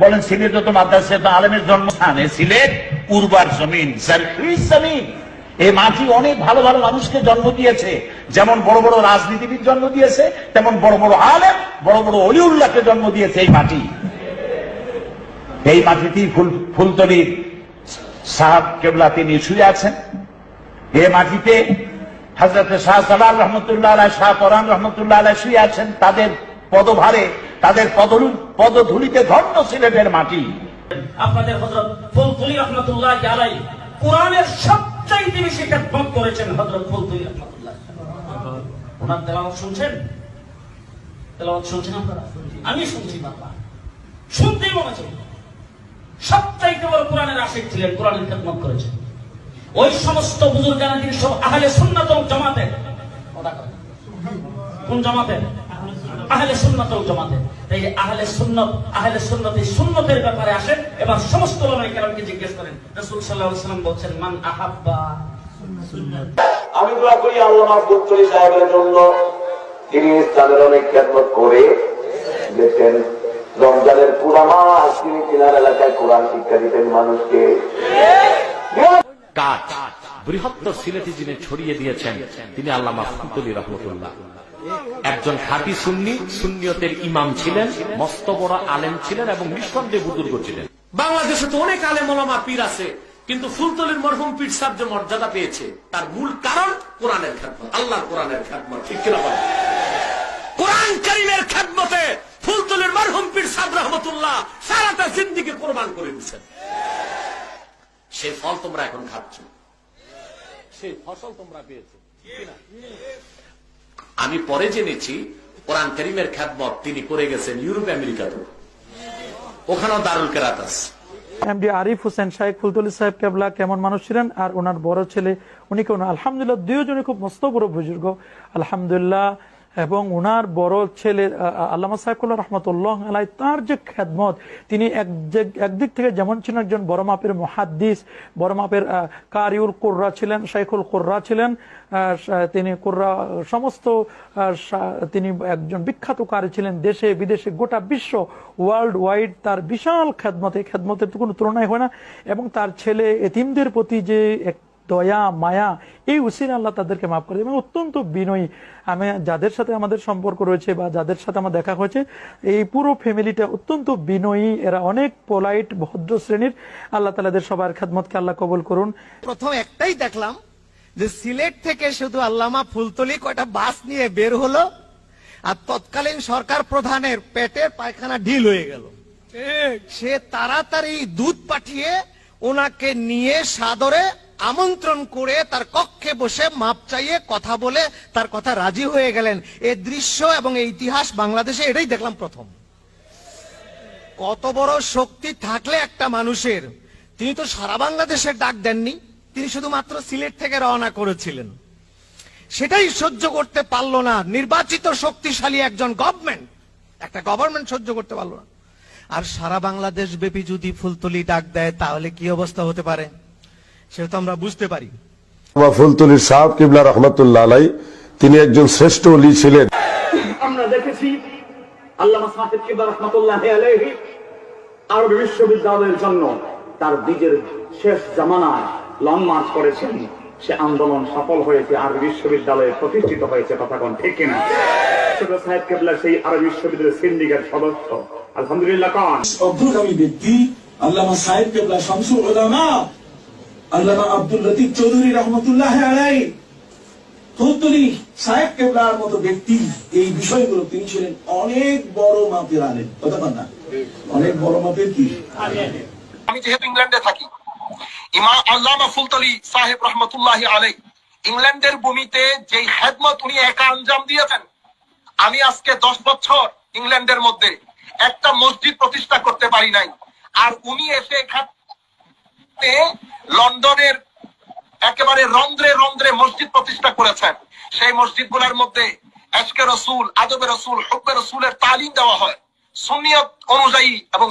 বলেন, সিলেটে তো মাদ্রাসা তো আলেমের জন্মস্থান। সিলেট উর্বার জমিন। জমিন। এই মাটি অনেক ভালো ভালো মানুষকে জন্ম দিয়েছে। যেমন বড় বড় রাজনীতিবিদ জন্ম দিয়েছে, তেমন বড় বড় আলেম, বড় বড় অলিউল্লাহকে জন্ম দিয়েছে এই মাটি। এই মাটিতেই ফুল ফুলতলির সাহাব কেবলা তিনি শুয়ে আছেন। এ মাটিতে হজরত শাহ সালাল রহমতুল্লাহ শাহ পরান রহমতুল্লাহ শুয়ে আছেন। তাদের পদভারে তাদের পদধূলিতে ধন্য সিলেটের মাটি। আপনাদের ফুলতুলি রহমতুল্লাহ আলাই কোরআনের সবচাইতে বেশি করেছেন হজরত ফুলতুলি রহমতুল্লাহ। ওনার তেলাওয়াত শুনছেন? তেলাওয়াত শুনছেন আমি শুনছি বাবা। শুনতেই মনে চাই সবচাইতে বড় কোরআনের আশিক ছিলেন, কোরআনের খেদমত করেছেন। ওই সমস্ত বুজুর্গানা তিনি সব আহলে সুন্নাত জামাতের কোন জামাতের আহলে সুন্নাত ওয়াল জামাতের তাই আহলে সুন্নাত আহলে সুন্নাত সুন্নতের ব্যাপারে আসেন, এবার সমস্ত ওলামায়ে কেরামকে জিজ্ঞেস করেন, রাসূল সাল্লাল্লাহু আলাইহি ওয়াসাল্লাম বলছেন, মান আহাব্বা আমি দোয়া করি আল্লাহ আব্দুল চলি সাহেবের জন্য। তিনি ইসলামের অনেক খেদমত করে দেখেন রমজানের পুরা মাস তিনি কিনার এলাকায় কোরআন শিক্ষা দিতেন মানুষকে। কাজ। বৃহত্তর সিলেটি যিনি ছড়িয়ে দিয়েছেন, তিনি আল্লামা ফুলতলি রহমতুল্লাহ। একজন খাঁটি সুন্নি, সুন্নিয়তের ইমাম ছিলেন মস্ত বড় আলেম ছিলেন এবং নিঃসন্দেহে বুজুর্গ ছিলেন। বাংলাদেশে তো অনেক আলেম ওলামা পীর আছে, কিন্তু ফুলতলির মরহুম পীর সাহেব যে মর্যাদা পেয়েছে, তার মূল কারণ কোরআনের খেদমত আল্লাহ কোরআনের খেদমত। ঠিক? কোরআন করিমের খেদমতে ফুলতলির মরহুম পীর সাহেব রহমতুল্লাহ সারাটা জিন্দিকে কোরবান করে দিচ্ছেন সেই ফল তোমরা এখন খাচ্ছ। সেই ফসল তোমরা পেয়েছ। আমি পরে জেনেছি কোরআন করিমের খ্যাতমত তিনি করে গেছেন ইউরোপ আমেরিকাতে ওখানেও দারুল কেরাত আছে এমডি আরিফ হোসেন শাহেখ ফুলতলি সাহেব কেবলা কেমন মানুষ ছিলেন? আর ওনার বড় ছেলে উনি কেমন? আলহামদুলিল্লাহ দুজনে খুব মস্ত বড় বুজুর্গ। আলহামদুলিল্লাহ এবং ওনার বড় ছেলে আল্লামা সাহেবুল্লাহ রহমতুল্লাহ আলাই, তার যে খেদমত, তিনি এক একদিক থেকে যেমন ছিলেন একজন বড় মাপের মহাদ্দিস, বড় মাপের কারিউল কোর্রা ছিলেন, শাইখুল কোর্রা ছিলেন তিনি কোর্রা, সমস্ত তিনি একজন বিখ্যাত কারি ছিলেন দেশে, বিদেশে, গোটা বিশ্ব ওয়ার্ল্ড ওয়াইড তার বিশাল খেদমতে খেদমতের তো কোনো তুলনাই হয় না, এবং তার ছেলে এতিমদের প্রতি যে এক দয়া মায়া এই উসির আল্লাহ তাদেরকে মাফ করে এবং অত্যন্ত বিনয়ী। আমি যাদের সাথে আমাদের সম্পর্ক রয়েছে বা যাদের সাথে আমার দেখা হয়েছে এই পুরো ফ্যামিলিটা অত্যন্ত বিনয়ী। এরা অনেক পোলাইট ভদ্র শ্রেণির। আল্লাহ তালাদের সবার খেদমতকে আল্লাহ কবল করুন। প্রথম একটাই দেখলাম যে সিলেট থেকে শুধু আল্লামা ফুলতলি কয়টা বাস নিয়ে বের হলো আর তৎকালীন সরকার প্রধানের পেটের পায়খানা ঢিল হয়ে গেল। সে তাড়াতাড়ি দুধ পাঠিয়ে ওনাকে নিয়ে সাদরে আমন্ত্রণ করে তার কক্ষে বসে মাপ চাইয়ে কথা বলে তার কথা রাজি হয়ে গেলেন। এ দৃশ্য এবং এই ইতিহাস বাংলাদেশে এটাই দেখলাম প্রথম। কত বড় শক্তি থাকলে একটা মানুষের। তিনি তো সারা বাংলাদেশের ডাক দেননি, তিনি শুধুমাত্র সিলেট থেকে রওনা করেছিলেন। সেটাই সহ্য করতে পারল না, নির্বাচিত শক্তিশালী একজন গভর্নমেন্ট একটা গভর্নমেন্ট সহ্য করতে পারল না। আর সারা বাংলাদেশ ব্যাপী যদি ফুলতলি ডাক দেয়, তাহলে কি অবস্থা হতে পারে? সেটা তো আমরা বুঝতে পারি। বা ফুলতলির সাহেব কিবলা রহমতুল্লাহ আলাই তিনি একজন শ্রেষ্ঠ অলি ছিলেন। আমরা দেখেছি আল্লামা সাহেব কিবা রহমতুল্লাহ আলাইহি আরবি বিশ্ববিদ্যালয়ের জন্য তার নিজের শেষ জামানায় লং মার্চ করেছেন। সে আন্দোলন সফল হয়েছে আর বিশ্ববিদ্যালয়ে প্রতিষ্ঠিত হয়েছে কথাগণ ঠিক কিনা? ছোট সাহেব কেবলা সেই আরবি বিশ্ববিদ্যালয়ের সিন্ডিকেট সদস্য। আলহামদুলিল্লাহ কন? অগ্রগামী ব্যক্তি আল্লামা সাহেব কেবলা শামসুল ওলামা আল্লামা আব্দুল লতিফ চৌধুরী রহমতুল্লাহ আলাই ফুলতলি সাহেব কেবলার মতো ব্যক্তি। এই বিষয়গুলো তিনি ছিলেন অনেক বড় মাপের আলেন কথা না। অনেক বড় মাপের কি? আমি যেহেতু ইংল্যান্ডে থাকি আল্লামা ফুলতলি সাহেব রহমতুল্লাহ আলাই ইংল্যান্ডের ভূমিতে যেই হেদমত উনি একা আঞ্জাম দিয়েছেন, আমি আজকে দশ বছর ইংল্যান্ডের মধ্যে একটা মসজিদ প্রতিষ্ঠা করতে পারি নাই। আর উনি এসে এখানে লন্ডনের একেবারে রন্ধ্রে রন্ধ্রে মসজিদ প্রতিষ্ঠা করেছেন। সেই মসজিদগুলার মধ্যে আজকে রসুল, আদবে রসুল হব্বে রসুলের তালিম দেওয়া হয়। সুনিয়ত অনুযায়ী এবং